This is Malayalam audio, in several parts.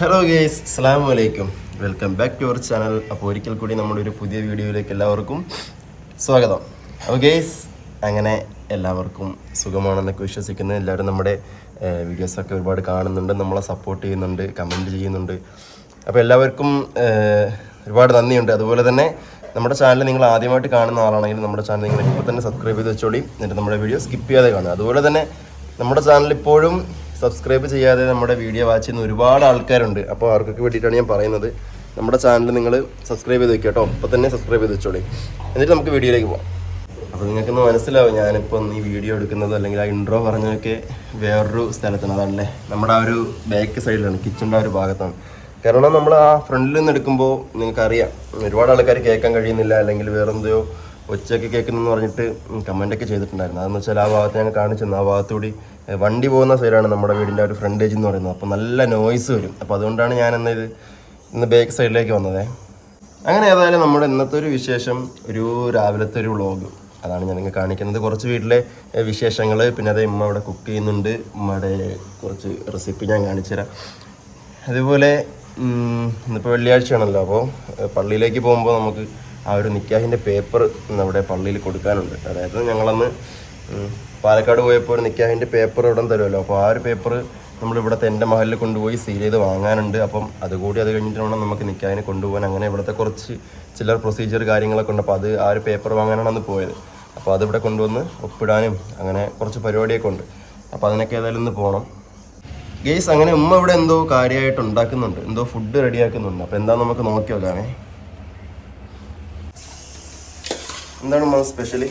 ഹലോ ഗേസ് അസ്സാം വലൈക്കും welcome back to our channel അപ്പോൾ ഒരിക്കൽ കൂടി നമ്മുടെ ഒരു പുതിയ വീഡിയോയിലേക്ക് എല്ലാവർക്കും സ്വാഗതം. അപ്പോൾ ഗേസ് അങ്ങനെ എല്ലാവർക്കും സുഖമാണെന്നൊക്കെ വിശ്വസിക്കുന്നു. എല്ലാവരും നമ്മുടെ വീഡിയോസൊക്കെ ഒരുപാട് കാണുന്നുണ്ട് നമ്മളെ സപ്പോർട്ട് ചെയ്യുന്നുണ്ട് കമന്റ് ചെയ്യുന്നുണ്ട്. അപ്പോൾ എല്ലാവർക്കും ഒരുപാട് നന്ദിയുണ്ട്. അതുപോലെ തന്നെ നമ്മുടെ ചാനൽ നിങ്ങൾ ആദ്യമായിട്ട് കാണുന്ന ആളാണെങ്കിൽ നമ്മുടെ ചാനൽ നിങ്ങൾ ഇപ്പോൾ തന്നെ സബ്സ്ക്രൈബ് ചെയ്ത് വെച്ചോളി. എന്നിട്ട് നമ്മുടെ വീഡിയോ സ്കിപ്പ് ചെയ്യാതെ കാണുക. അതുപോലെ തന്നെ നമ്മുടെ ചാനൽ ഇപ്പോഴും സബ്സ്ക്രൈബ് ചെയ്യാതെ നമ്മുടെ വീഡിയോ വാച്ച് ചെയ്യുന്ന ഒരുപാട് ആൾക്കാരുണ്ട്. അപ്പോൾ അവർക്കൊക്കെ വേണ്ടിയിട്ടാണ് ഞാൻ പറയുന്നത്. നമ്മുടെ ചാനൽ നിങ്ങൾ സബ്സ്ക്രൈബ് ചെയ്ത് വെക്കുക കേട്ടോ അപ്പോൾ തന്നെ സബ്സ്ക്രൈബ് ചെയ്ത് വെച്ചോളി. എന്നിട്ട് നമുക്ക് വീഡിയോയിലേക്ക് പോകാം അപ്പോൾ നിങ്ങൾക്കൊന്ന് മനസ്സിലാവും ഞാനിപ്പോൾ ഈ വീഡിയോ എടുക്കുന്നത് അല്ലെങ്കിൽ ആ ഇൻട്രോ പറഞ്ഞതൊക്കെ വേറൊരു സ്ഥലത്താണ്. അതാണല്ലേ നമ്മുടെ ആ ഒരു ബാക്ക് സൈഡിലാണ് കിച്ചണിന്റെ ആ ഒരു ഭാഗത്താണ്. കാരണം നമ്മൾ ആ ഫ്രണ്ടിൽ നിന്ന് എടുക്കുമ്പോൾ നിങ്ങൾക്കറിയാം ഒരുപാട് ആൾക്കാർ കേൾക്കാൻ കഴിയുന്നില്ല അല്ലെങ്കിൽ വേറെന്തോ ഒച്ചയൊക്കെ കേൾക്കുന്നെന്ന് പറഞ്ഞിട്ട് കമന്റൊക്കെ ചെയ്തിട്ടുണ്ടായിരുന്നു. അതെന്ന് വെച്ചാൽ ആ ഭാഗത്ത് ഞങ്ങൾ കാണിച്ചു ആ ഭാഗത്തുകൂടി വണ്ടി പോകുന്ന സൈഡാണ് നമ്മുടെ വീടിന്റെ ഒരു ഫ്രണ്ടേജ് എന്ന് പറയുന്നത്. അപ്പോൾ നല്ല നോയ്സ് വരും. അപ്പോൾ അതുകൊണ്ടാണ് ഞാൻ എന്നാൽ ഇന്ന് ബേക്ക് സൈഡിലേക്ക് വന്നത്. അങ്ങനെ ഏതായാലും നമ്മുടെ ഇന്നത്തെ ഒരു വിശേഷം ഒരു രാവിലത്തെ ഒരു വ്ളോഗ് അതാണ് ഞാൻ നിങ്ങൾക്ക് കാണിക്കുന്നത്. കുറച്ച് വീട്ടിലെ വിശേഷങ്ങൾ പിന്നെ അതേ ഉമ്മ അവിടെ കുക്ക് ചെയ്യുന്നുണ്ട്. ഉമ്മയുടെ കുറച്ച് റെസിപ്പി ഞാൻ കാണിച്ചു തരാം അതുപോലെ ഇന്നിപ്പോൾ വെള്ളിയാഴ്ചയാണല്ലോ. അപ്പോൾ പള്ളിയിലേക്ക് പോകുമ്പോൾ നമുക്ക് ആ ഒരു നിക്കാഹിന്റെ പേപ്പർ നമ്മുടെ പള്ളിയിൽ കൊടുക്കാനുണ്ട്. അതായത് ഞങ്ങളന്ന് പാലക്കാട് പോയപ്പോൾ ഒരു പേപ്പർ ഇവിടെ തരുമല്ലോ. അപ്പോൾ ആ ഒരു പേപ്പർ നമ്മളിവിടുത്തെ എന്റെ മഹലിൽ കൊണ്ടുപോയി സീൽ ചെയ്ത് വാങ്ങാനുണ്ട്. അപ്പം അതുകൂടി അത് കഴിഞ്ഞിട്ട് വേണം നമുക്ക് നിക്കാഹിനെ കൊണ്ടുപോകാൻ. അങ്ങനെ ഇവിടുത്തെ കുറച്ച് ചില്ലർ പ്രൊസീജിയർ കാര്യങ്ങളൊക്കെ ഉണ്ട്. അപ്പോൾ അത് ആ ഒരു പേപ്പർ വാങ്ങാനാണ് അന്ന് പോയത്. അപ്പോൾ അതിവിടെ കൊണ്ടുവന്ന് ഒപ്പിടാനും അങ്ങനെ കുറച്ച് പരിപാടിയൊക്കെ ഉണ്ട്. അപ്പോൾ അതിനൊക്കെ ഏതായാലും ഒന്ന് പോകണം ഗെയ്സ് അങ്ങനെ ഉമ്മ ഇവിടെ എന്തോ കാര്യമായിട്ട് ഉണ്ടാക്കുന്നുണ്ട്. എന്തോ ഫുഡ് റെഡിയാക്കുന്നുണ്ട്. അപ്പോൾ എന്താ നമുക്ക് നോക്കി നോക്കാമേ എന്താണ് ഉമ്മ സ്പെഷ്യലി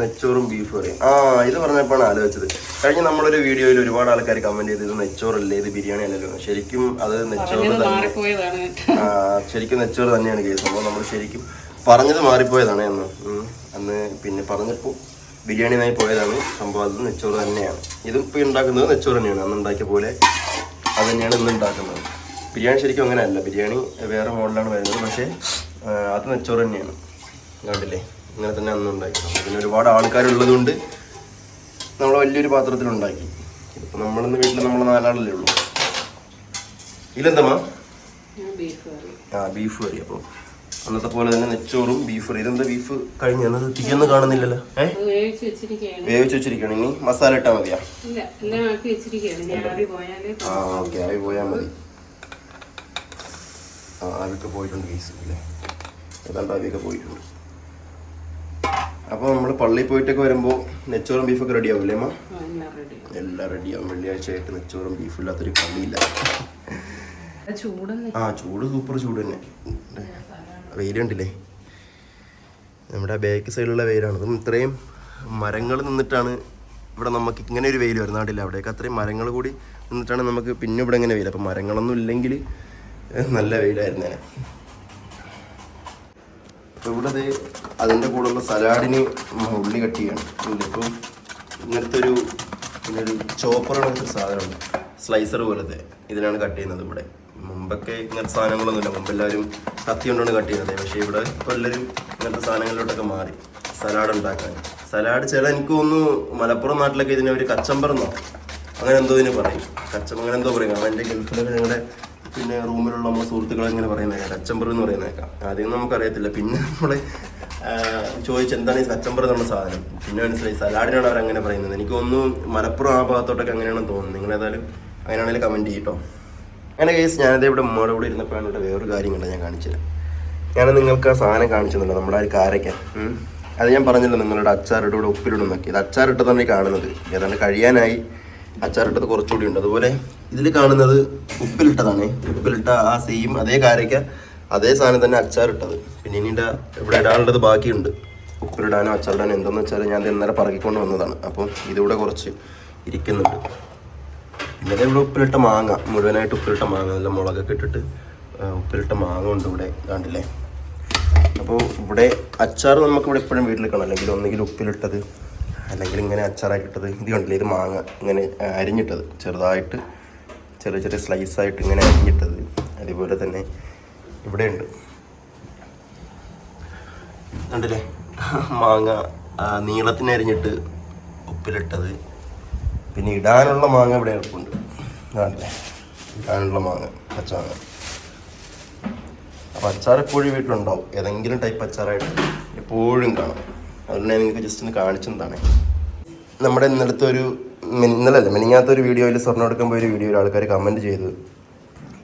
നെച്ചോറും ബീഫ് കറിയും ആ ഇത് പറഞ്ഞപ്പോഴാണ് ആലോചിച്ചത്. കഴിഞ്ഞ നമ്മളൊരു വീഡിയോയിൽ ഒരുപാട് ആൾക്കാർ കമന്റ് ചെയ്ത് ഇത് നെച്ചോറല്ലേ? ഇത് ബിരിയാണി അല്ലല്ലോ ശരിക്കും അത് നെച്ചോറ് തന്നെ ആ, ശരിക്കും നെച്ചോറ് തന്നെയാണ് കേസ്. അപ്പോൾ നമ്മൾ ശരിക്കും പറഞ്ഞത് മാറിപ്പോയതാണ് അന്ന്. അന്ന് പിന്നെ പറഞ്ഞപ്പോൾ ബിരിയാണിയായി പോയതാണ് സംഭവം. അത് നെച്ചോറ് തന്നെയാണ്. ഇതും ഇപ്പോൾ ഉണ്ടാക്കുന്നത് നെച്ചോറ് തന്നെയാണ്. അന്ന് ഉണ്ടാക്കിയ പോലെ അത് തന്നെയാണ് ഇന്ന് ഉണ്ടാക്കുന്നത്. ബിരിയാണി ശരിക്കും അങ്ങനെയല്ല. ബിരിയാണി വേറെ മോഡലാണ് വരുന്നത്. പക്ഷേ അത് നെച്ചോറ് തന്നെയാണ്. കണ്ടില്ലേ? ഇങ്ങനെ തന്നെ അന്ന് ഉണ്ടാക്കി. പിന്നെ ഒരുപാട് ആൾക്കാരുള്ളത് കൊണ്ട് നമ്മൾ വലിയൊരു പാത്രത്തിൽ ഉണ്ടാക്കി. ഇപ്പം നമ്മളിന്ന് വീട്ടിൽ നമ്മൾ നാലാളല്ലേ ഉള്ളൂ. ഇതിലെന്തമ്മാ ആ ബീഫ് കറി അപ്പോൾ അന്നത്തെ പോലെ തന്നെ നെച്ചോറും ബീഫ് കറി ഇതെന്താ ബീഫ് കഴിഞ്ഞ തീയൊന്നും കാണുന്നില്ലല്ലോ. ഏ? അത് വേവിച്ച് വെച്ചിരിക്കണെങ്കിൽ വെച്ചിരിക്കണം. ഇനി മസാല ഇട്ടാൽ മതിയാ? ആ ഓക്കെ. ആവി പോയാൽ മതി. ആ ആവിയൊക്കെ പോയിട്ടുണ്ട് ഗീസ് അല്ലേ ഏതാണ്ട് ആവിയൊക്കെ പോയിട്ടുണ്ട്. അപ്പോൾ നമ്മൾ പള്ളിയിൽ പോയിട്ടൊക്കെ വരുമ്പോൾ നെച്ചോറും ബീഫൊക്കെ റെഡി ആവില്ലേ അമ്മ? എല്ലാം റെഡിയാവും വെള്ളിയാഴ്ച ആയിട്ട് നെച്ചോറും ബീഫും ഇല്ലാത്തൊരു പള്ളിയില്ല. ആ ചൂട് സൂപ്പർ ചൂട് തന്നെ. വെയിൽ കണ്ടില്ലേ നമ്മുടെ ബാക്ക് സൈഡിലുള്ള വെയിലാണ്. അതും ഇത്രയും മരങ്ങൾ നിന്നിട്ടാണ് ഇവിടെ നമുക്ക് ഇങ്ങനെ ഒരു വെയിൽ വരുന്ന നാട്ടില്ല അവിടെയൊക്കെ അത്രയും മരങ്ങൾ കൂടി നിന്നിട്ടാണ് നമുക്ക് പിന്നെ ഇവിടെ ഇങ്ങനെ വെയിൽ. അപ്പം മരങ്ങളൊന്നും ഇല്ലെങ്കിൽ നല്ല വെയിലായിരുന്നേനെ അപ്പോൾ ഇവിടെ അതിന്റെ കൂടെയുള്ള സലാഡിന് ഉള്ളി കട്ട് ചെയ്യണം ഇപ്പം ഇങ്ങനത്തെ ഒരു ഇങ്ങനൊരു ചോപ്പർ ഒരു സാധനമുണ്ട് സ്ലൈസർ പോലത്തെ. ഇതിനാണ് കട്ട് ചെയ്യുന്നത് ഇവിടെ. മുമ്പൊക്കെ ഇങ്ങനത്തെ സാധനങ്ങളൊന്നുമില്ല. മുമ്പ് എല്ലാവരും കത്തി കൊണ്ടാണ് കട്ട് ചെയ്യുന്നത്. പക്ഷേ ഇവിടെ ഇപ്പോൾ എല്ലാവരും ഇങ്ങനത്തെ സാധനങ്ങളിലോട്ടൊക്കെ മാറി. സലാഡ് ഉണ്ടാക്കാൻ. സലാഡ് ചില എനിക്ക് തോന്നുന്നു മലപ്പുറം നാട്ടിലൊക്കെ ഇതിനെ ഒരു കച്ചമ്പറന്നോ. അങ്ങനെ എന്തോ ഇതിന് പറയും. കച്ചമ്പ അങ്ങനെ എന്തോ പറയും. കാരണം എന്റെ ഗൾഫിലൊക്കെ ഞങ്ങളുടെ പിന്നെ റൂമിലുള്ള നമ്മുടെ സുഹൃത്തുക്കളെ ഇങ്ങനെ പറയുന്നേക്കാം. കച്ചമ്പർ എന്ന് പറയുന്നേക്കാം. ആദ്യം നമുക്കറിയത്തില്ല. പിന്നെ നമ്മൾ ചോദിച്ചു എന്താണ് ഈ കച്ചമ്പർ എന്നുള്ള സാധനം? പിന്നെ മനസ്സിലായി. സലാഡിനാണ് അവർ അങ്ങനെ പറയുന്നത്. എനിക്ക് ഒന്നും മലപ്പുറം ആ ഭാഗത്തോട്ടൊക്കെ അങ്ങനെയാണെന്ന് തോന്നുന്നു. നിങ്ങൾ ഏതായാലും അങ്ങനെയാണെങ്കിൽ കമന്റ് ചെയ്യട്ടോ. അങ്ങനെ കേസ് ഞാനത് ഇവിടെ ഉമ്മയുടെ കൂടെ ഇരുന്നപ്പോഴാണ് ഇവിടെ വേറൊരു കാര്യം കണ്ട ഞാൻ കാണിച്ചുതരാം ഞാൻ നിങ്ങൾക്ക് ആ സാധനം കാണിച്ചതല്ലോ നമ്മുടെ ആ കാരയ്ക്ക. അത് ഞാൻ പറഞ്ഞല്ലോ നിങ്ങളുടെ അച്ചാറിട്ട് ഇവിടെ ഉപ്പിലിടുന്നൊക്കെ ഇത് അച്ചാറിട്ടതാണ് കാണുന്നത്. ഏതാണ്ട് കഴിയാനായി. അച്ചാറിട്ടത് കുറച്ചുകൂടി ഉണ്ട്. അതുപോലെ ഇതിൽ കാണുന്നത് ഉപ്പിലിട്ടതാണ്. ഉപ്പിലിട്ട ആ സെയിം അതേ കാരയ്ക്ക അതേ സാധനം തന്നെ അച്ചാറിട്ടത്. പിന്നെ ഇനി ഇവിടെ ഇടാനുള്ളത് ബാക്കിയുണ്ട്. ഉപ്പിലിടാനോ അച്ചാറിടാനോ എന്തെന്ന് വെച്ചാൽ ഞാൻ ഇന്നലെ പറക്കിക്കൊണ്ട് വന്നതാണ്. അപ്പം ഇതിവിടെ കുറച്ച് ഇരിക്കുന്നുണ്ട്. പിന്നെ ദേ ഇവിടെ ഉപ്പിലിട്ട മാങ്ങ മുഴുവനായിട്ട് ഉപ്പിലിട്ട മാങ്ങ നല്ല മുളകൊക്കെ ഇട്ടിട്ട് ഉപ്പിലിട്ട മാങ്ങ ഉണ്ട് ഇവിടെ കണ്ടില്ലേ? അപ്പോൾ ഇവിടെ അച്ചാർ നമുക്ക് ഇവിടെ എപ്പോഴും വീട്ടിൽ കാണാം. അല്ലെങ്കിൽ ഒന്നുകിൽ ഉപ്പിലിട്ടത് അല്ലെങ്കിൽ ഇങ്ങനെ അച്ചാറാക്കിയിട്ടത് ഇത് കണ്ടില്ല? ഇത് മാങ്ങ ഇങ്ങനെ അരിഞ്ഞിട്ടത്. ചെറുതായിട്ട് ചെറിയ ചെറിയ സ്ലൈസ് ആയിട്ട് ഇങ്ങനെ അരിഞ്ഞിട്ടത്. അതുപോലെ തന്നെ ഇവിടെയുണ്ട്. കണ്ടില്ലേ? മാങ്ങ നീളത്തിന് അരിഞ്ഞിട്ട് ഉപ്പിലിട്ടത്. പിന്നെ ഇടാനുള്ള മാങ്ങ ഇവിടെ എളുപ്പമുണ്ട് കാണില്ലേ ഇടാനുള്ള മാങ്ങ പച്ചമാങ്ങ അപ്പോൾ അച്ചാർ എപ്പോഴും വീട്ടിലുണ്ടാവും. ഏതെങ്കിലും ടൈപ്പ് അച്ചാറായിട്ട് എപ്പോഴും കാണും. അതുകൊണ്ട് ഞാൻ നിങ്ങൾക്ക് ജസ്റ്റ് ഒന്ന് കാണിച്ചതാണ് നമ്മുടെ ഇന്നലത്തെ ഒരു ഇന്നലല്ല മിനിങ്ങാത്ത ഒരു വീഡിയോയിൽ സ്വർണം എടുക്കാൻ ഒരു വീഡിയോയിൽ ആൾക്കാർ കമന്റ് ചെയ്തു.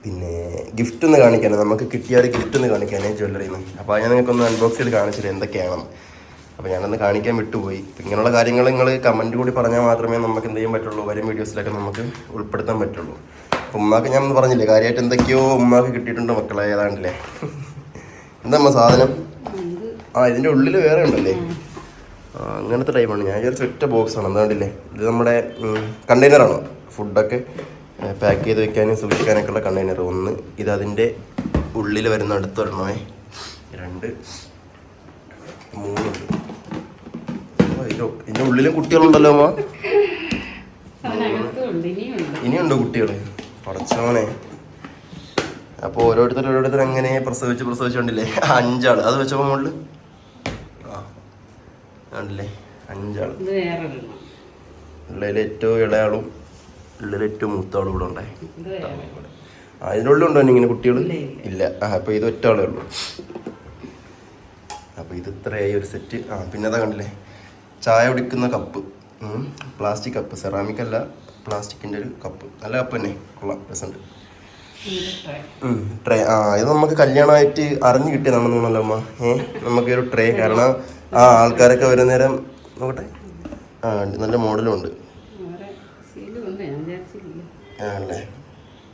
പിന്നെ ഗിഫ്റ്റ് ഒന്ന് കാണിക്കാൻ നമുക്ക് കിട്ടിയ ഒരു ഗിഫ്റ്റ് ഒന്ന് കാണിക്കാനേ ജ്വല്ലറിയിൽ നിന്ന് അപ്പോൾ ഞാൻ നിങ്ങൾക്കൊന്ന് അൺബോക്സ് ചെയ്ത് കാണിച്ചില്ല എന്തൊക്കെയാണ്? അപ്പോൾ ഞാനൊന്ന് കാണിക്കാൻ വിട്ടുപോയി. ഇങ്ങനെയുള്ള കാര്യങ്ങൾ നിങ്ങൾ കമന്റ് കൂടി പറഞ്ഞാൽ മാത്രമേ നമുക്ക് എന്ത് ചെയ്യാൻ പറ്റുള്ളൂ വരും വീഡിയോസിലൊക്കെ നമുക്ക് ഉൾപ്പെടുത്താൻ പറ്റുള്ളൂ. അപ്പോൾ ഉമ്മാക്ക് ഞാൻ ഒന്ന് പറഞ്ഞില്ലേ കാര്യമായിട്ട് എന്തൊക്കെയോ ഉമ്മാക്ക് കിട്ടിയിട്ടുണ്ട് മക്കളെ ഏതാണ്ടല്ലേ? എന്താ സാധനം? ആ ഇതിന്റെ ഉള്ളിൽ വേറെ ഉണ്ടല്ലേ? അങ്ങനത്തെ ടൈപ്പാണ് ഞാൻ വിചാരിച്ച ഒറ്റ ബോക്സ് ആണ്. എന്താണ്ടില്ലേ ഇത് നമ്മുടെ കണ്ടെയ്നറാണ് ഫുഡൊക്കെ പാക്ക് ചെയ്ത് വെക്കാനും സൂക്ഷിക്കാനൊക്കെ ഉള്ള കണ്ടെയ്നർ ഒന്ന് ഇത് അതിന്റെ ഉള്ളിൽ വരുന്ന അടുത്തൊരെണ്ണമേ. രണ്ട് മൂന്ന്. ഇതിന്റെ ഉള്ളിലും കുട്ടികളുണ്ടല്ലോ അമ്മ. ഇനിയുണ്ട് കുട്ടികൾ പടച്ചോനെ. അപ്പോൾ ഓരോരുത്തർ ഓരോരുത്തർ അങ്ങനെ പ്രസവിച്ച് പ്രസവിച്ചുകൊണ്ടില്ലേ അഞ്ചാൾ. അത് വെച്ചപ്പോൾ മുകളിൽ കണ്ടില്ലേ അഞ്ചാൾ. ഉള്ളതിൽ ഏറ്റവും ഇളയാളും ഉള്ളിൽ ഏറ്റവും മൂത്താളും ഇവിടെ ഉണ്ടായി ആ ഇങ്ങനെ കുട്ടികൾ ഇല്ല, ആ അപ്പോൾ ഇത് ഒറ്റ ആളേ ഉള്ളൂ. അപ്പോൾ ഇത് ഇത്രയായി ഒരു സെറ്റ് ആ പിന്നെ അതാ കണ്ടില്ലേ? ചായ കുടിക്കുന്ന കപ്പ്. പ്ലാസ്റ്റിക് കപ്പ് സെറാമിക് അല്ല പ്ലാസ്റ്റിക്കിന്റെ ഒരു കപ്പ് നല്ല കപ്പ് തന്നെ. കൊള്ളാം. രസമുണ്ട്. ട്രേ ആ ഇത് നമുക്ക് കല്യാണമായിട്ട് അറിഞ്ഞു കിട്ടിയതാണെന്ന് തോന്നല്ലോ അമ്മ. ഏഹ് നമുക്ക് ഒരു ട്രേ കാരണം ആ ആൾക്കാരൊക്കെ വരുന്ന നേരം നോക്കട്ടെ. ആ നല്ല മോഡലും ഉണ്ട് ആണല്ലേ?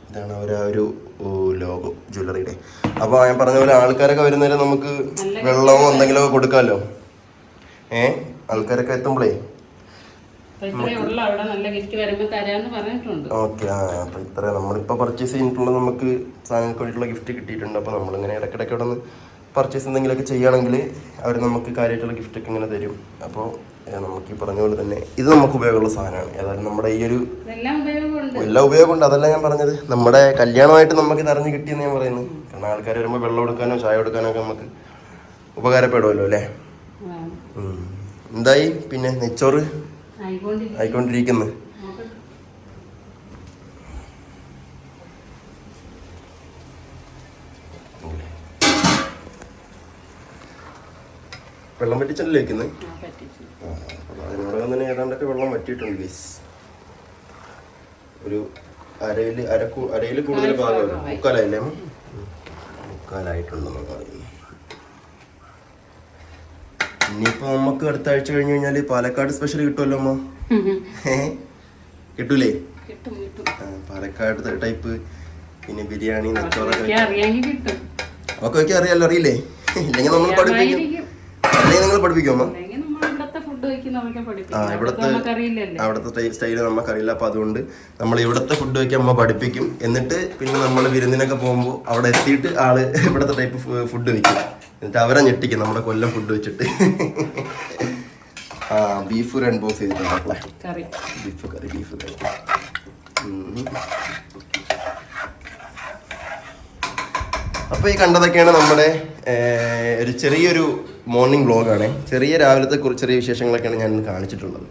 ഇതാണ് അവർ ആ ഒരു ലോഗോ ജ്വല്ലറിയുടെ. അപ്പോൾ ഞാൻ പറഞ്ഞ പോലെ ആൾക്കാരൊക്കെ വരുന്നേരം നമുക്ക് വെള്ളമോ എന്തെങ്കിലുമൊക്കെ കൊടുക്കാമല്ലോ ഏ? ആൾക്കാരൊക്കെ എത്തുമ്പോഴേ ഓക്കെ ആ ഇത്ര. നമ്മളിപ്പോൾ പർച്ചേസ് ചെയ്തിട്ടുള്ള നമുക്ക് സാധനങ്ങൾക്ക് വേണ്ടിയിട്ടുള്ള ഗിഫ്റ്റ് കിട്ടിയിട്ടുണ്ട്. അപ്പോൾ നമ്മളിങ്ങനെ ഇടയ്ക്കിടയ്ക്ക് ഇവിടെ നിന്ന് പർച്ചേസ് എന്തെങ്കിലുമൊക്കെ ചെയ്യുകയാണെങ്കിൽ അവർ നമുക്ക് കാര്യമായിട്ടുള്ള ഗിഫ്റ്റൊക്കെ ഇങ്ങനെ തരും. അപ്പോൾ നമുക്ക് ഈ പറഞ്ഞ പോലെ തന്നെ ഇത് നമുക്ക് ഉപയോഗമുള്ള സാധനമാണ്. ഏതായാലും നമ്മുടെ ഈ ഒരു എല്ലാ ഉപയോഗമുണ്ട്. അതല്ല ഞാൻ പറഞ്ഞത്. നമ്മുടെ കല്യാണമായിട്ട് നമുക്ക് ഇത് അറിഞ്ഞ് കിട്ടിയെന്ന് ഞാൻ പറയുന്നത് കാരണം ആൾക്കാർ വരുമ്പോൾ വെള്ളം കൊടുക്കാനോ ചായ കൊടുക്കാനോ ഒക്കെ നമുക്ക് ഉപകാരപ്പെടുമല്ലോ അല്ലേ? എന്തായി? പിന്നെ നെച്ചോറ്? ആയിക്കൊണ്ടിരിക്കുന്നത് ആയിക്കൊണ്ടിരിക്കുന്നു. വെള്ളം പറ്റിച്ചല്ലേ വെക്കുന്നത് അതിനോടകം തന്നെ ഏതാണ്ടൊക്കെ വെള്ളം വറ്റിയിട്ടുണ്ട് ഗീസ് ഒരു അരയിൽ അരക്കു അരയിൽ കൂടുതൽ ഭാഗം മുക്കാലായില്ലേ? മുക്കാലായിട്ടുണ്ട് നമ്മൾ പറയുന്നത് പറയുന്നു ഇനിയിപ്പോ നമുക്ക് അടുത്ത ആഴ്ച കഴിഞ്ഞു കഴിഞ്ഞാൽ പാലക്കാട് സ്പെഷ്യൽ കിട്ടുമല്ലോ അമ്മ? കിട്ടൂലേ? പാലക്കാട് ടൈപ്പ് പിന്നെ ബിരിയാണി നെച്ചോറൊക്കെ വെക്കാൻ അറിയാലോ അറിയില്ലേ? ഇല്ലെങ്കിൽ നമ്മൾ പഠിപ്പിക്കും. അല്ലെങ്കിൽ നിങ്ങൾ പഠിപ്പിക്കുമോ ആ പഠിപ്പിക്കും ഇവിടുത്തെ അവിടുത്തെ സ്റ്റൈൽ നമുക്കറിയില്ല അപ്പൊ അതുകൊണ്ട് നമ്മൾ ഇവിടുത്തെ ഫുഡ് വെക്കാൻ അമ്മ പഠിപ്പിക്കും. എന്നിട്ട് പിന്നെ നമ്മൾ വിരുന്നിനൊക്കെ പോകുമ്പോൾ അവിടെ എത്തിയിട്ട് ആൾ ഇവിടുത്തെ ടൈപ്പ് ഫുഡ് വെക്കും. എന്നിട്ട് അവരെ ഞെട്ടിക്കും. നമ്മുടെ കൊല്ലം ഫുഡ് വെച്ചിട്ട്. ആ ബീഫ് രണ്ട് കറി. ബീഫ് കറി ബീഫ് കറി. അപ്പൊ അപ്പോൾ ഈ കണ്ടതൊക്കെയാണ് നമ്മുടെ ഒരു ചെറിയൊരു മോർണിംഗ് വ്ളോഗാണ് ചെറിയ രാവിലത്തെ കുറച്ച് ചെറിയ വിശേഷങ്ങളൊക്കെയാണ് ഞാൻ ഇന്ന് കാണിച്ചിട്ടുള്ളത്.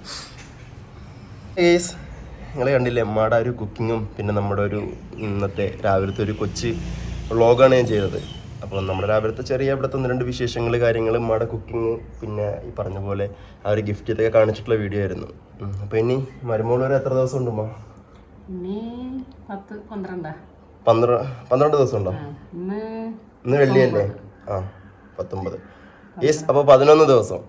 ഏസ് നിങ്ങൾ കണ്ടില്ലേ അമ്മയുടെ ഒരു കുക്കിങ്ങും പിന്നെ നമ്മുടെ ഒരു ഇന്നത്തെ രാവിലത്തെ ഒരു കൊച്ച് വ്ളോഗാണ് ഞാൻ ചെയ്തത്. അപ്പോൾ നമ്മുടെ രാവിലത്തെ ചെറിയ ഇവിടുത്തെ ഒന്ന് രണ്ട് വിശേഷങ്ങൾ കാര്യങ്ങൾ അമ്മയുടെ കുക്കിങ് പിന്നെ ഈ പറഞ്ഞ പോലെ ആ ഒരു ഗിഫ്റ്റ് ഇതൊക്കെ കാണിച്ചിട്ടുള്ള വീഡിയോ ആയിരുന്നു. അപ്പോൾ ഇനി മരുമോൾ വരെ എത്ര ദിവസം ഉണ്ടോ പത്ത് പന്ത്രണ്ടാ. ദിവസം ഉണ്ടോ? ഇന്ന് വെള്ളിയല്ലേ? ആ പത്തൊമ്പത്. യെസ് അപ്പോൾ പതിനൊന്ന് ദിവസം.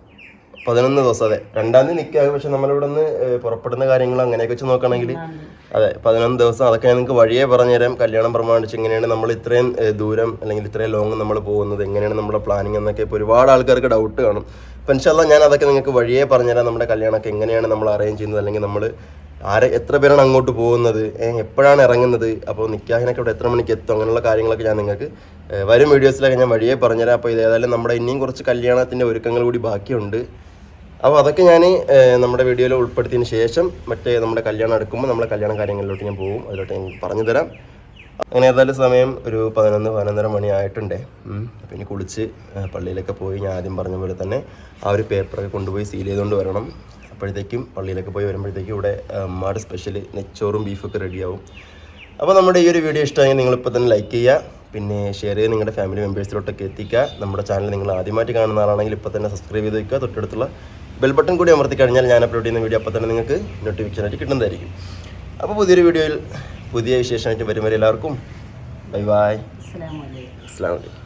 പതിനൊന്ന് ദിവസം അതെ. രണ്ടാം തീയതി നിൽക്കുക പക്ഷെ നമ്മളിവിടെ നിന്ന് പുറപ്പെടുന്ന കാര്യങ്ങൾ അങ്ങനെയൊക്കെ വെച്ച് നോക്കുകയാണെങ്കിൽ അതെ പതിനൊന്ന് ദിവസം അതൊക്കെ ഞാൻ നിങ്ങൾക്ക് വഴിയേ പറഞ്ഞുതരാം. കല്യാണം പ്രമാണിച്ച് എങ്ങനെയാണ് നമ്മൾ ഇത്രയും ദൂരം അല്ലെങ്കിൽ ഇത്രയും ലോങ് നമ്മൾ പോകുന്നത് എങ്ങനെയാണ് നമ്മുടെ പ്ലാനിങ് എന്നൊക്കെ ഇപ്പോൾ ഒരുപാട് ആൾക്കാർക്ക് ഡൗട്ട് കാണും. അപ്പം ഇൻഷാല്ല ഞാൻ അതൊക്കെ നിങ്ങൾക്ക് വഴിയേ പറഞ്ഞുതരാം. നമ്മുടെ കല്യാണമൊക്കെ എങ്ങനെയാണ് നമ്മൾ അറേഞ്ച് ചെയ്യുന്നത് അല്ലെങ്കിൽ നമ്മൾ ആരെ എത്ര പേരാണ് അങ്ങോട്ട് പോകുന്നത്? എപ്പോഴാണ് ഇറങ്ങുന്നത്? അപ്പോൾ നിക്കാഹിനൊക്കെ ഇവിടെ എത്ര മണിക്ക് എത്തും? അങ്ങനെയുള്ള കാര്യങ്ങളൊക്കെ ഞാൻ നിങ്ങൾക്ക് വരും വീഡിയോസിലൊക്കെ ഞാൻ വഴിയേ പറഞ്ഞുതരാം. അപ്പോൾ ഇതേതായാലും നമ്മുടെ ഇനിയും കുറച്ച് കല്യാണത്തിന്റെ ഒരുക്കങ്ങൾ കൂടി ബാക്കിയുണ്ട്. അപ്പോൾ അതൊക്കെ ഞാൻ നമ്മുടെ വീഡിയോയിൽ ഉൾപ്പെടുത്തിയതിന് ശേഷം മറ്റേ നമ്മുടെ കല്യാണം എടുക്കുമ്പോൾ നമ്മുടെ കല്യാണ കാര്യങ്ങളിലോട്ട് ഞാൻ പോകും. അതിലോട്ട് ഞാൻ പറഞ്ഞു തരാം അങ്ങനെ ഏതായാലും സമയം ഒരു പതിനൊന്ന് പതിനൊന്നര മണി ആയിട്ടുണ്ട്. ഇനി കുളിച്ച് പള്ളിയിലൊക്കെ പോയി ഞാൻ ആദ്യം പറഞ്ഞ പോലെ തന്നെ ആ ഒരു പേപ്പറൊക്കെ കൊണ്ടുപോയി സീൽ ചെയ്തുകൊണ്ട് വരണം. അപ്പോഴത്തേക്കും പള്ളിയിലൊക്കെ പോയി വരുമ്പോഴത്തേക്കും ഇവിടെ മാട് സ്പെഷ്യൽ നെച്ചോറും ബീഫൊക്കെ റെഡിയാവും അപ്പോൾ നമ്മുടെ ഈ ഒരു വീഡിയോ ഇഷ്ടമായി നിങ്ങളിപ്പോൾ തന്നെ ലൈക്ക് ചെയ്യുക പിന്നെ ഷെയർ ചെയ്ത് നിങ്ങളുടെ ഫാമിലി മെമ്പേഴ്സിലോട്ടൊക്കെ എത്തിക്കുക. നമ്മുടെ ചാനൽ നിങ്ങൾ ആദ്യമായിട്ട് കാണുന്ന ആളാണെങ്കിൽ ഇപ്പോൾ തന്നെ സബ്സ്ക്രൈബ് ചെയ്ത് വയ്ക്കുക തൊട്ടടുത്തുള്ള ബെൽ ബട്ടൺ കൂടി അമർത്തി കഴിഞ്ഞാൽ ഞാൻ അപ്ലോഡ് ചെയ്യുന്ന വീഡിയോ അപ്പോൾ തന്നെ നിങ്ങൾക്ക് നോട്ടിഫിക്കേഷനായിട്ട് കിട്ടുന്നതായിരിക്കും. അപ്പോൾ പുതിയൊരു വീഡിയോയിൽ പുതിയ വിശേഷമായിട്ട് വരും വരെ എല്ലാവർക്കും ബൈ ബൈ അസ്സലാമു അലൈക്കും. അസ്സാം വലൈക്കും